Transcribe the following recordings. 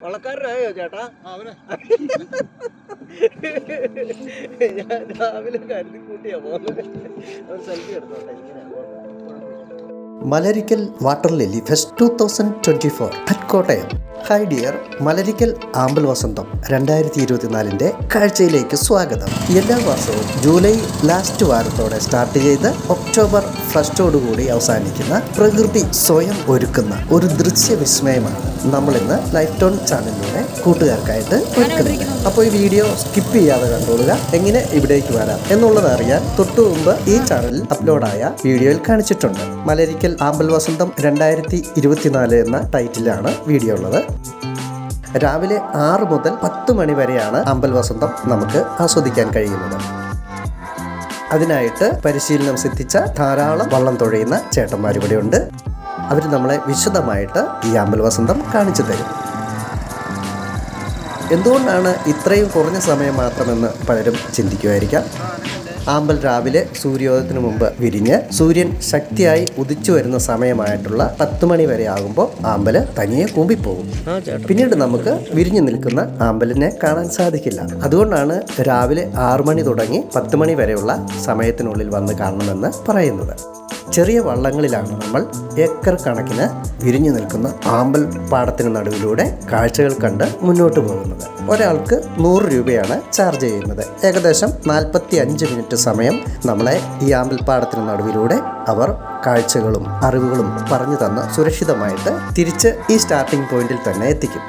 വള്ളക്കാരനായോ ചേട്ടാ? ഞാൻ രാവിലെ കരുതി കൂട്ടിയാ പോകുന്നത്. ഒരു സെൽഫി എടുത്തോട്ടെ ഇങ്ങനെ Malarikkal water lily fest two thousand twenty four. At Kottayam hi dear Malarikkal ആമ്പൽ വസന്തം രണ്ടായിരത്തി ഇരുപത്തിനാലിന്റെ കാഴ്ചയിലേക്ക് സ്വാഗതം. എല്ലാ വർഷവും ജൂലൈ ലാസ്റ്റ് വാരത്തോടെ സ്റ്റാർട്ട് ചെയ്ത് ഒക്ടോബർ ഫസ്റ്റോടുകൂടി അവസാനിക്കുന്ന പ്രകൃതി സ്വയം ഒരുക്കുന്ന ഒരു ദൃശ്യ വിസ്മയമാണ് നമ്മളിന്ന് ലൈഫ് ടോൺ ചാനലിലൂടെ കൂട്ടുകാർക്കായിട്ട് ഒരുക്കുന്നത്. അപ്പോൾ ഈ വീഡിയോ സ്കിപ്പ് ചെയ്യാതെ കണ്ടോളുക എങ്ങനെ ഇവിടേക്ക് വരാം എന്നുള്ളത് അറിയാൻ തൊട്ടു മുമ്പ് ഈ ചാനലിൽ അപ്ലോഡായ വീഡിയോയിൽ കാണിച്ചിട്ടുണ്ട്. മലരിക്കൽ ആമ്പൽ വസന്തം രണ്ടായിരത്തി ഇരുപത്തിനാല് എന്ന ടൈറ്റിലാണ് വീഡിയോ ഉള്ളത്. രാവിലെ ആറ് മുതൽ പത്ത് മണി വരെയാണ് ആമ്പൽ വസന്തം നമുക്ക് ആസ്വദിക്കാൻ കഴിയുന്നത്. അതിനായിട്ട് പരിശീലനം സിദ്ധിച്ച ധാരാളം വള്ളം തുഴയുന്ന ചേട്ടന്മാർ ഇവിടെയുണ്ട് അവർ നമ്മളെ വിശദമായിട്ട് ഈ ആമ്പൽ വസന്തം കാണിച്ചു തരും. എന്തുകൊണ്ടാണ് ഇത്രയും കുറഞ്ഞ സമയം മാത്രമെന്ന് പലരും ചിന്തിക്കുമായിരിക്കാം. ആമ്പൽ രാവിലെ സൂര്യോദയത്തിന് മുമ്പ് വിരിഞ്ഞ് സൂര്യൻ ശക്തിയായി ഉദിച്ചു വരുന്ന സമയമായിട്ടുള്ള പത്ത് മണി വരെ ആകുമ്പോൾ ആമ്പൽ തനിയെ കൂമ്പിപ്പോകും. പിന്നീട് നമുക്ക് വിരിഞ്ഞു നിൽക്കുന്ന ആമ്പലിനെ കാണാൻ സാധിക്കില്ല. അതുകൊണ്ടാണ് രാവിലെ ആറു മണി തുടങ്ങി പത്ത് മണി വരെയുള്ള സമയത്തിനുള്ളിൽ വന്ന് കാണണമെന്ന് പറയുന്നത്. ചെറിയ വള്ളങ്ങളിലാണ് നമ്മൾ ഏക്കർ കണക്കിന് വിരിഞ്ഞു നിൽക്കുന്ന ആമ്പൽ പാടത്തിന് നടുവിലൂടെ കാഴ്ചകൾ കണ്ട് മുന്നോട്ട് പോകുന്നത്. ഒരാൾക്ക് നൂറ് രൂപയാണ് ചാർജ് ചെയ്യുന്നത്. ഏകദേശം നാൽപ്പത്തി അഞ്ച് മിനിറ്റ് സമയം നമ്മളെ ഈ ആമ്പൽ പാടത്തിന് നടുവിലൂടെ അവർ കാഴ്ചകളും അറിവുകളും പറഞ്ഞു തന്ന് സുരക്ഷിതമായിട്ട് തിരിച്ച് ഈ സ്റ്റാർട്ടിംഗ് പോയിന്റിൽ തന്നെ എത്തിക്കും.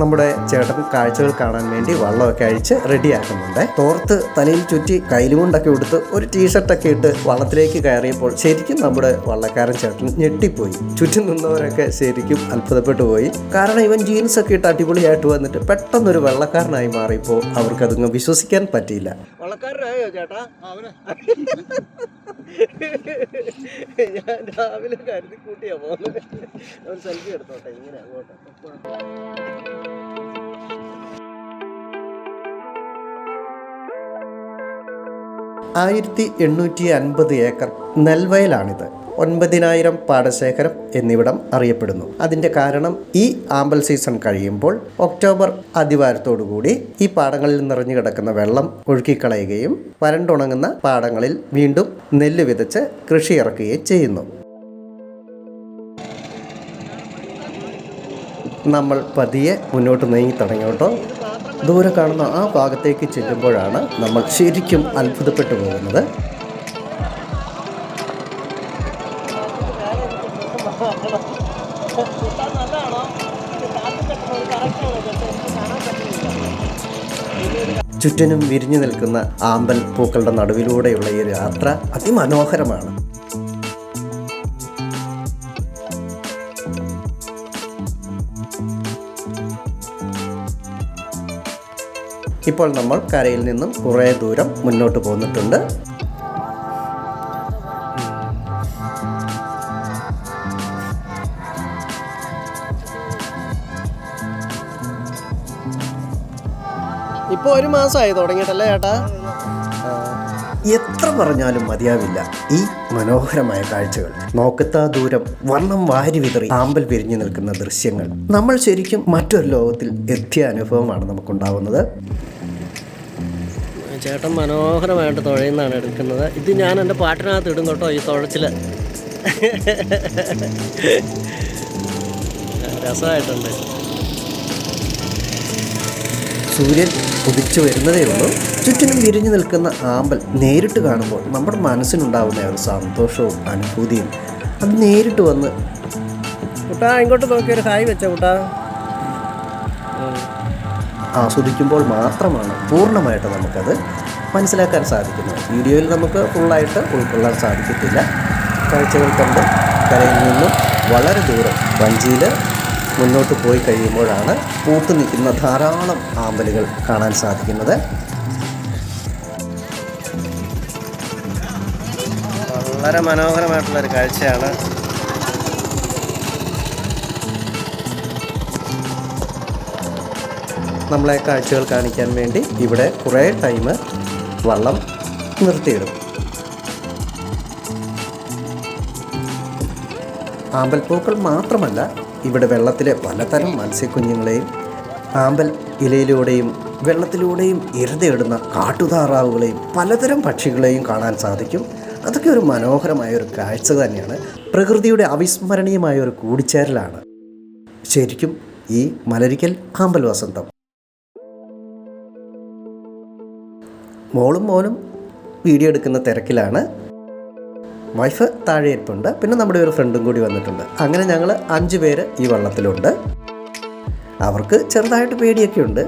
നമ്മുടെ ചേട്ടൻ കാഴ്ചകൾ കാണാൻ വേണ്ടി വള്ളമൊക്കെ അഴിച്ച് റെഡിയാക്കുന്നുണ്ട്. തോർത്ത് തലയിൽ ചുറ്റി കയ്യിലുകൊണ്ടൊക്കെ എടുത്ത് ഒരു ടീഷർട്ടൊക്കെ ഇട്ട് വള്ളത്തിലേക്ക് കയറിയപ്പോൾ ശരിക്കും നമ്മുടെ വള്ളക്കാരൻ ചേട്ടൻ ഞെട്ടിപ്പോയി. ചുറ്റും നിന്നവരൊക്കെ ശരിക്കും അത്ഭുതപ്പെട്ടു പോയി. കാരണം ഇവൻ ജീൻസ് ഒക്കെ ഇട്ട് അടിപൊളിയായിട്ട് വന്നിട്ട് പെട്ടെന്ന് ഒരു വെള്ളക്കാരനായി മാറിയപ്പോൾ അവർക്കതൊന്നും വിശ്വസിക്കാൻ പറ്റിയില്ല. വള്ളക്കാരനായോ ചേട്ടാ? ഞാൻ രാവിലെ കരുതി കൂട്ടിയാ പോകുന്നത്. ഒരു സെൽഫി എടുത്തോട്ടെ ഇങ്ങനെ അങ്ങോട്ട്. ആയിരത്തി എണ്ണൂറ്റി അൻപത് ഏക്കർ നെൽവയലാണിത്. ഒൻപതിനായിരം പാടശേഖരം എന്നിവിടം അറിയപ്പെടുന്നു. അതിന്റെ കാരണം ഈ ആമ്പൽ സീസൺ കഴിയുമ്പോൾ ഒക്ടോബർ അധിവാരത്തോടുകൂടി ഈ പാടങ്ങളിൽ നിറഞ്ഞു കിടക്കുന്ന വെള്ളം ഒഴുക്കിക്കളയുകയും വരണ്ടുണങ്ങുന്ന പാടങ്ങളിൽ വീണ്ടും നെല്ല് വിതച്ച് കൃഷി ഇറക്കുകയും ചെയ്യുന്നു. നമ്മൾ പതിയെ മുന്നോട്ട് നീങ്ങി തുടങ്ങിയോട്ടോ ദൂരെ കാണുന്ന ആ ഭാഗത്തേക്ക് ചെല്ലുമ്പോഴാണ് നമ്മൾ ശരിക്കും അത്ഭുതപ്പെട്ടു പോകുന്നത്. ചുറ്റിനും വിരിഞ്ഞു നിൽക്കുന്ന ആമ്പൽ പൂക്കളുടെ നടുവിലൂടെയുള്ള ഈ ഒരു യാത്ര അതിമനോഹരമാണ്. ഇപ്പോൾ നമ്മൾ കരയിൽ നിന്നും കുറേ ദൂരം മുന്നോട്ട് പോന്നിട്ടുണ്ട്. ഇപ്പോൾ ഒരു മാസമായി തുടങ്ങിയിട്ടല്ലേ ചേട്ടാ? എത്ര പറഞ്ഞാലും മതിയാവില്ല. ഈ മനോഹരമായ കാഴ്ചകൾ നോക്കത്താ ദൂരം വർണം വാരി വിതറി ആമ്പൽ പിരിഞ്ഞു നിൽക്കുന്ന ദൃശ്യങ്ങൾ നമ്മൾ ശരിക്കും മറ്റൊരു ലോകത്തിൽ എത്തിയ അനുഭവമാണ് നമുക്കുണ്ടാവുന്നത്. ചേട്ടൻ മനോഹരമായിട്ട് തുഴയുന്നതാണ് എടുക്കുന്നത്. ഇത് ഞാൻ എന്റെ പാട്ടിനകത്ത് ഇടും കേട്ടോ ഈ തുഴച്ചിൽ രസമായിട്ടുണ്ട്. സൂര്യൻ ഉദിച്ചു വരുന്നതേ ഉള്ളൂ. ചുറ്റിനും വിരിഞ്ഞു നിൽക്കുന്ന ആമ്പൽ നേരിട്ട് കാണുമ്പോൾ നമ്മുടെ മനസ്സിനുണ്ടാവുന്ന ഒരു സന്തോഷവും അനുഭൂതിയും അത് നേരിട്ട് വന്ന് കുട്ടാ ഇങ്ങോട്ട് നോക്കി ഒരു ഹായ് വെച്ച കുട്ടാ ആസ്വദിക്കുമ്പോൾ മാത്രമാണ് പൂർണമായിട്ട് നമുക്കത് മനസ്സിലാക്കാൻ സാധിക്കുന്നത്. വീഡിയോയിൽ നമുക്ക് ഫുള്ളായിട്ട് ഉൾക്കൊള്ളാൻ സാധിക്കത്തില്ല. കാഴ്ചകൾ കണ്ട് കരയിൽ നിന്നും വളരെ ദൂരം വഞ്ചിയിൽ മുന്നോട്ട് പോയി കഴിയുമ്പോഴാണ് പൂത്തു നിൽക്കുന്ന ധാരാളം ആമ്പലുകൾ കാണാൻ സാധിക്കുന്നത്. വളരെ മനോഹരമായിട്ടുള്ളൊരു കാഴ്ചയാണ്. നമ്മളെ കാഴ്ചകൾ കാണിക്കാൻ വേണ്ടി ഇവിടെ കുറേ ടൈം വള്ളം നിർത്തിയിടും. ആമ്പൽപ്പൂക്കൾ മാത്രമല്ല ഇവിടെ വെള്ളത്തിലെ പലതരം മത്സ്യക്കുഞ്ഞുങ്ങളെയും ആമ്പൽ ഇലയിലൂടെയും വെള്ളത്തിലൂടെയും ഇരതയിടുന്ന കാട്ടുതാറാവുകളെയും പലതരം പക്ഷികളെയും കാണാൻ സാധിക്കും. അതൊക്കെ ഒരു മനോഹരമായ ഒരു കാഴ്ച തന്നെയാണ്. പ്രകൃതിയുടെ അവിസ്മരണീയമായ ഒരു കൂടിച്ചേരലാണ്. ശരിക്കും ഈ മലരിക്കൽ ആമ്പൽ വസന്തം. മോളും മോനും വീഡിയോ എടുക്കുന്ന തിരക്കിലാണ്. വൈഫ് താഴെ ഇരിപ്പുണ്ട്. പിന്നെ നമ്മുടെ ഒരു ഫ്രണ്ടും കൂടി വന്നിട്ടുണ്ട്. അങ്ങനെ ഞങ്ങൾ അഞ്ച് പേര് ഈ വള്ളത്തിലുണ്ട്. അവർക്ക് ചെറുതായിട്ട് പേടിയൊക്കെ ഉണ്ട്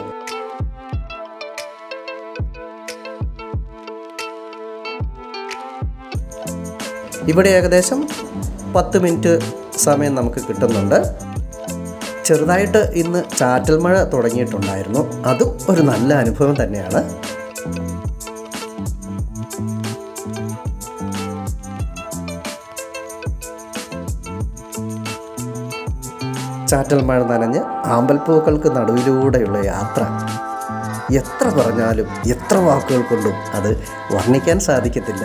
ഇവിടെ ഏകദേശം പത്ത് മിനിറ്റ് സമയം നമുക്ക് കിട്ടുന്നുണ്ട്. ചെറുതായിട്ട് ഇന്ന് ചാറ്റൽ മഴ തുടങ്ങിയിട്ടുണ്ടായിരുന്നു. അതും ഒരു നല്ല അനുഭവം തന്നെയാണ്. ചാറ്റൽ മഴ നനഞ്ഞ് ആമ്പൽപ്പൂക്കൾക്ക് നടുവിലൂടെയുള്ള യാത്ര. എത്ര പറഞ്ഞാലും എത്ര വാക്കുകൾ കൊണ്ടും അത് വർണിക്കാൻ സാധിക്കത്തില്ല.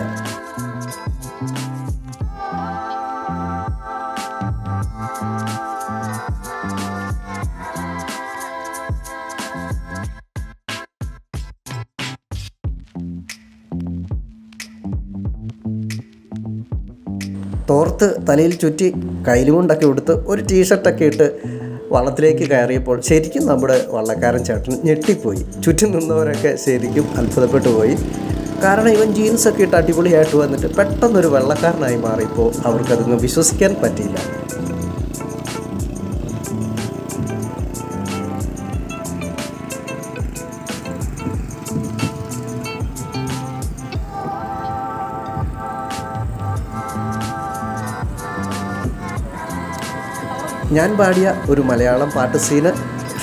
തോർത്ത് തലയിൽ ചുറ്റി കയ്യിലുകൊണ്ടൊക്കെ ഉടുത്ത് ഒരു ടീഷർട്ടൊക്കെ ഇട്ട് വള്ളത്തിലേക്ക് കയറിയപ്പോൾ ശരിക്കും നമ്മുടെ വള്ളക്കാരൻ ചേട്ടൻ ഞെട്ടിപ്പോയി. ചുറ്റും നിന്നവരൊക്കെ ശരിക്കും അത്ഭുതപ്പെട്ടു പോയി. കാരണം ഇവൻ ജീൻസൊക്കെ ഇട്ട് അടിപൊളിയായിട്ട് വന്നിട്ട് പെട്ടെന്നൊരു വെള്ളക്കാരനായി മാറിയപ്പോൾ അവർക്കതൊന്നും വിശ്വസിക്കാൻ പറ്റിയില്ല. ഞാൻ പാടിയ ഒരു മലയാളം പാട്ട് സീന്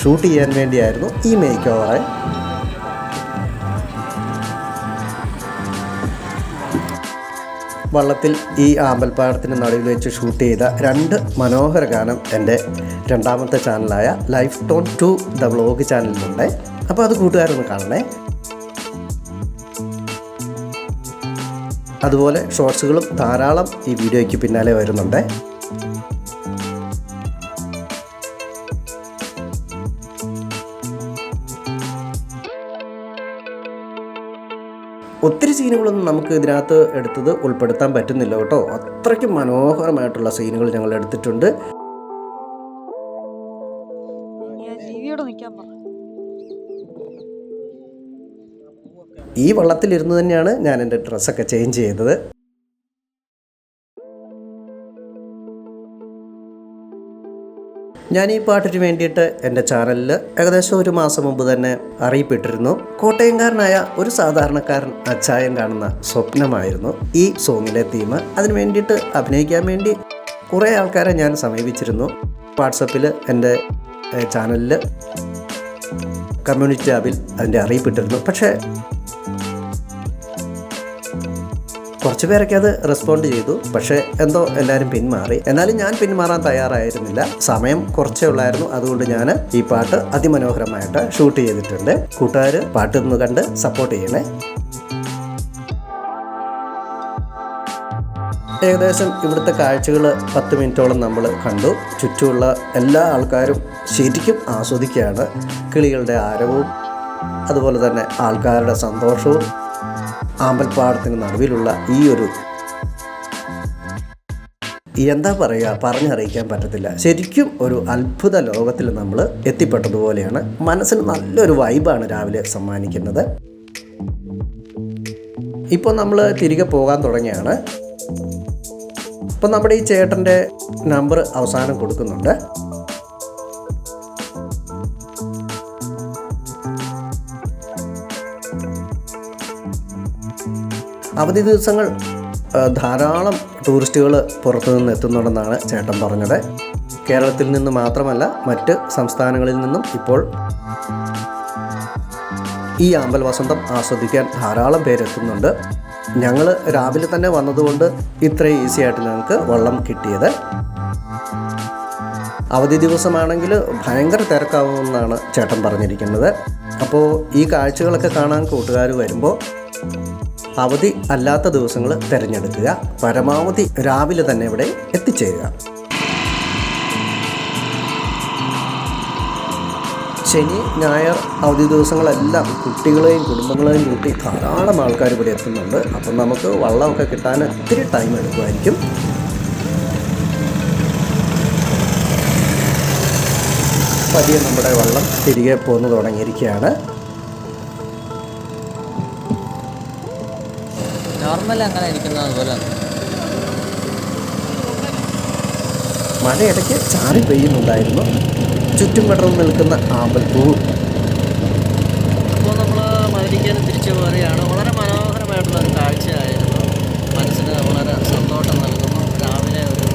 ഷൂട്ട് ചെയ്യാൻ വേണ്ടിയായിരുന്നു ഈ മേക്ക് ഓവർ വള്ളത്തിൽ ഈ ആമ്പൽപ്പാടത്തിന് നടുവിൽ വെച്ച് ഷൂട്ട് ചെയ്ത രണ്ട് മനോഹര ഗാനം എന്റെ രണ്ടാമത്തെ ചാനലായ life tone to the vlog ചാനലിലുണ്ട്. അപ്പോൾ അത് കൂട്ടുകാരൊന്ന് കാണണേ. അതുപോലെ ഷോർട്സുകളും ധാരാളം ഈ വീഡിയോയ്ക്ക് പിന്നാലെ വരുന്നുണ്ട്. സീനുകളൊന്നും നമുക്ക് ഇതിനകത്ത് എടുത്തത് ഉൾപ്പെടുത്താൻ പറ്റുന്നില്ല കേട്ടോ. അത്രയ്ക്കും മനോഹരമായിട്ടുള്ള സീനുകൾ ഞങ്ങൾ എടുത്തിട്ടുണ്ട്. ഈ വള്ളത്തിലിരുന്ന് തന്നെയാണ് ഞാൻ എന്റെ ഡ്രസ്സൊക്കെ ചേഞ്ച് ചെയ്തത്. ഞാൻ ഈ പാട്ടിന് വേണ്ടിയിട്ട് എന്റെ ചാനലിൽ ഏകദേശം ഒരു മാസം മുമ്പ് തന്നെ അറിയിപ്പെട്ടിരുന്നു. കോട്ടയംകാരനായ ഒരു സാധാരണക്കാരൻ അച്ചായൻ കാണുന്ന സ്വപ്നമായിരുന്നു ഈ സോങ്ങിലെ തീം അതിന് വേണ്ടിയിട്ട് അഭിനയിക്കാൻ വേണ്ടി കുറേ ആൾക്കാരെ ഞാൻ സമീപിച്ചിരുന്നു. വാട്സപ്പിൽ എന്റെ ചാനലിൽ കമ്മ്യൂണിറ്റി ടാബിൽ അതിന്റെ അറിയിപ്പിട്ടിരുന്നു. പക്ഷേ കുറച്ച് പേരൊക്കെ അത് റെസ്പോണ്ട് ചെയ്തു. പക്ഷേ എന്തോ എല്ലാവരും പിന്മാറി. എന്നാലും ഞാൻ പിന്മാറാൻ തയ്യാറായിരുന്നില്ല. സമയം കുറച്ചേ ഉള്ളായിരുന്നു. അതുകൊണ്ട് ഞാൻ ഈ പാട്ട് അതിമനോഹരമായിട്ട് ഷൂട്ട് ചെയ്തിട്ടുണ്ട്. കൂട്ടുകാർ പാട്ട് ഒന്ന് കണ്ട് സപ്പോർട്ട് ചെയ്യണേ. ഏകദേശം ഇവിടുത്തെ കാഴ്ചകൾ പത്ത് മിനിറ്റോളം നമ്മൾ കണ്ടു. ചുറ്റുമുള്ള എല്ലാ ആൾക്കാരും ശരിക്കും ആസ്വദിക്കുകയാണ്. കിളികളുടെ ആരവും അതുപോലെ തന്നെ ആൾക്കാരുടെ സന്തോഷവും ആമ്പൽപ്പാടത്തിന് നടുവിലുള്ള ഈ ഒരു എന്താ പറയുക പറഞ്ഞറിയിക്കാൻ പറ്റത്തില്ല. ശരിക്കും ഒരു അത്ഭുത ലോകത്തിൽ നമ്മൾ എത്തിപ്പെട്ടതുപോലെയാണ്. മനസ്സിന് നല്ലൊരു വൈബാണ് രാവിലെ സമ്മാനിക്കുന്നത്. ഇപ്പോൾ നമ്മൾ തിരികെ പോകാൻ തുടങ്ങിയാണ്. ഇപ്പം നമ്മുടെ ഈ ചേട്ടന്റെ നമ്പർ അവസാനം കൊടുക്കുന്നുണ്ട്. അവധി ദിവസങ്ങൾ ധാരാളം ടൂറിസ്റ്റുകൾ പുറത്തു നിന്ന് എത്തുന്നുണ്ടെന്നാണ് ചേട്ടൻ പറഞ്ഞത്. കേരളത്തിൽ നിന്ന് മാത്രമല്ല മറ്റ് സംസ്ഥാനങ്ങളിൽ നിന്നും ഇപ്പോൾ ഈ ആമ്പൽ വസന്തം ആസ്വദിക്കാൻ ധാരാളം പേരെത്തുന്നുണ്ട് ഞങ്ങൾ രാവിലെ തന്നെ വന്നതുകൊണ്ട് ഇത്രയും ഈസി ആയിട്ട് ഞങ്ങൾക്ക് വെള്ളം കിട്ടിയത്. അവധി ദിവസമാണെങ്കിൽ ഭയങ്കര തിരക്കാവുമെന്നാണ് ചേട്ടൻ പറഞ്ഞിരിക്കുന്നത്. അപ്പോൾ ഈ കാഴ്ചകളൊക്കെ കാണാൻ കൂട്ടുകാർ വരുമ്പോൾ അവധി അല്ലാത്ത ദിവസങ്ങൾ തിരഞ്ഞെടുക്കുക. പരമാവധി രാവിലെ തന്നെ ഇവിടെ എത്തിച്ചേരുക. ശനി ഞായർ അവധി ദിവസങ്ങളെല്ലാം കുട്ടികളെയും കുടുംബങ്ങളെയും കൂട്ടി ധാരാളം ആൾക്കാർ ഇവിടെ എത്തുന്നുണ്ട്. അപ്പം നമുക്ക് വള്ളമൊക്കെ കിട്ടാൻ ഒത്തിരി ടൈം എടുക്കുമായിരിക്കും. പതിയെ നമ്മുടെ വള്ളം തിരികെ പോന്നു തുടങ്ങിയിരിക്കുകയാണ്. നോർമൽ അങ്ങനെ ഇരിക്കുന്നത് പോലെ. മഴ ഇടയ്ക്ക് ചാറി പെയ്യുന്നുണ്ടായിരുന്നു. ചുറ്റും പടർന്നു നിൽക്കുന്ന ആമ്പൽപ്പൂവും അപ്പോൾ നമ്മൾ മതിരിക്കാൻ തിരിച്ചു പോവുകയാണ് വളരെ മനോഹരമായിട്ടുള്ള ഒരു കാഴ്ചയായിരുന്നു. മനസ്സിന് വളരെ സന്തോഷം നൽകുന്നു. രാവിലെ ഒരു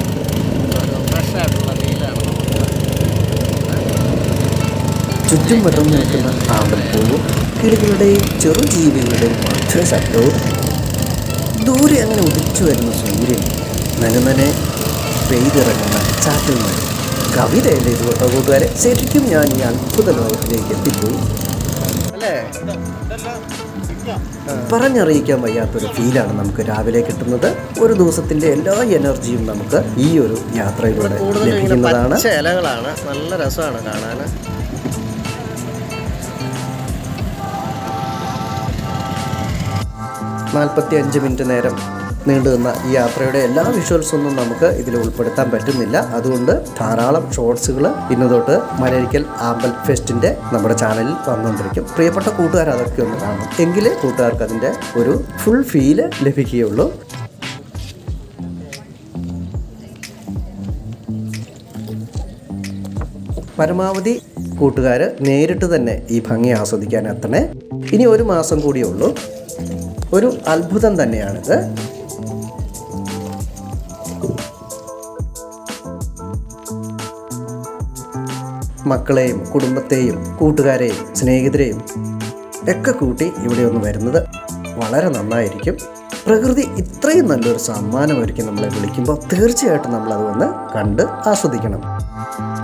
ഒരു ഫ്രഷ് ആയിട്ടുള്ള ഫീലാണ് ചുറ്റും പടർന്നു നിൽക്കുന്ന ആമ്പൽപ്പൂവും കിളികളുടെയും ചെറുജീവികളുടെയും മധുര ശബ്ദവും ദൂരെ അങ്ങനെ ഉദിച്ചു വരുന്ന സൂര്യൻ നനുനനെ പെയ്തിറങ്ങുന്ന ചാറ്റൽ മഴ. കവിതയല്ലേ ഇത് കേട്ടോ കൂട്ടുകാരെ? ശരിക്കും ഞാൻ ഈ അത്ഭുത ലോകത്തിലേക്ക് എത്തിപ്പോയി. അല്ലേ? പറഞ്ഞറിയിക്കാൻ വയ്യാത്തൊരു ഫീലാണ് നമുക്ക് രാവിലെ കിട്ടുന്നത്. ഒരു ദിവസത്തിന്റെ എല്ലാ എനർജിയും നമുക്ക് ഈ ഒരു യാത്രയിലൂടെ ലഭിക്കുന്നതാണ്. ഇലകളാണ്. നല്ല രസമാണ് കാണാൻ നാൽപ്പത്തി അഞ്ച് മിനിറ്റ് നേരം നീണ്ടു നിന്ന ഈ യാത്രയുടെ എല്ലാ വിഷ്വൽസൊന്നും നമുക്ക് ഇതിൽ ഉൾപ്പെടുത്താൻ പറ്റുന്നില്ല. അതുകൊണ്ട് ധാരാളം ഷോർട്സുകൾ ഇന്ന് തൊട്ട് മലരിക്കൽ ആമ്പൽ ഫെസ്റ്റിന്റെ നമ്മുടെ ചാനലിൽ വന്നുകൊണ്ടിരിക്കും. പ്രിയപ്പെട്ട കൂട്ടുകാർ അതൊക്കെ ഒന്ന് കാണും എങ്കിലേ കൂട്ടുകാർക്ക് അതിന്റെ ഒരു ഫുൾ ഫീൽ ലഭിക്കുകയുള്ളൂ. പരമാവധി കൂട്ടുകാർ നേരിട്ട് തന്നെ ഈ ഭംഗി ആസ്വദിക്കാൻ എത്തണേ. ഇനി ഒരു മാസം കൂടിയേ ഉള്ളൂ. ഒരു അത്ഭുതം തന്നെയാണിത്. മക്കളെയും കുടുംബത്തെയും കൂട്ടുകാരെയും സ്നേഹിതരെയും ഒക്കെ കൂട്ടി ഇവിടെ ഒന്ന് വരുന്നത് വളരെ നന്നായിരിക്കും. പ്രകൃതി ഇത്രയും നല്ലൊരു സമ്മാനം ഒരുക്കി നമ്മളെ വിളിക്കുമ്പോൾ തീർച്ചയായിട്ടും നമ്മളത് വന്ന് കണ്ട് ആസ്വദിക്കണം.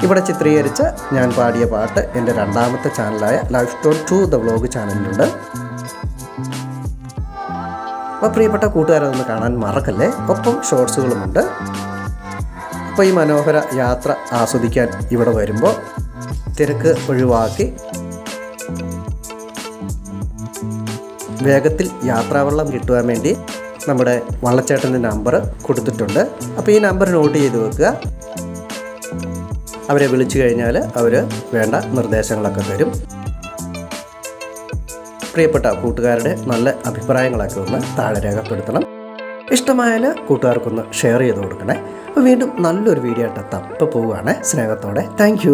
ഇവിടെ ചിത്രീകരിച്ച ഞാൻ പാടിയ പാട്ട് എന്റെ രണ്ടാമത്തെ ചാനലായ life tone to the vlog ചാനലിലുണ്ട് അപ്പോൾ പ്രിയപ്പെട്ട കൂട്ടുകാരെ ഒന്ന് കാണാൻ മറക്കല്ലേ? ഒപ്പം ഷോർട്സുകളുമുണ്ട് അപ്പോൾ ഈ മനോഹര യാത്ര ആസ്വദിക്കാൻ ഇവിടെ വരുമ്പോൾ തിരക്ക് ഒഴിവാക്കി വേഗത്തിൽ യാത്രാവെള്ളം കിട്ടുവാൻ വേണ്ടി നമ്മുടെ വള്ളച്ചേട്ടന്റെ നമ്പർ കൊടുത്തിട്ടുണ്ട്. അപ്പോൾ ഈ നമ്പർ നോട്ട് ചെയ്ത് വെക്കുക. അവരെ വിളിച്ചു കഴിഞ്ഞാൽ അവർ വേണ്ട നിർദ്ദേശങ്ങളൊക്കെ തരും. പ്രിയപ്പെട്ട കൂട്ടുകാരുടെ നല്ല അഭിപ്രായങ്ങളൊക്കെ ഒന്ന് താഴെ രേഖപ്പെടുത്തണം. ഇഷ്ടമായാൽ കൂട്ടുകാർക്കൊന്ന് ഷെയർ ചെയ്ത് കൊടുക്കണേ. അപ്പോൾ വീണ്ടും നല്ലൊരു വീഡിയോ ആയിട്ട് തപ്പ പോവുകയാണ് സ്നേഹത്തോടെ താങ്ക്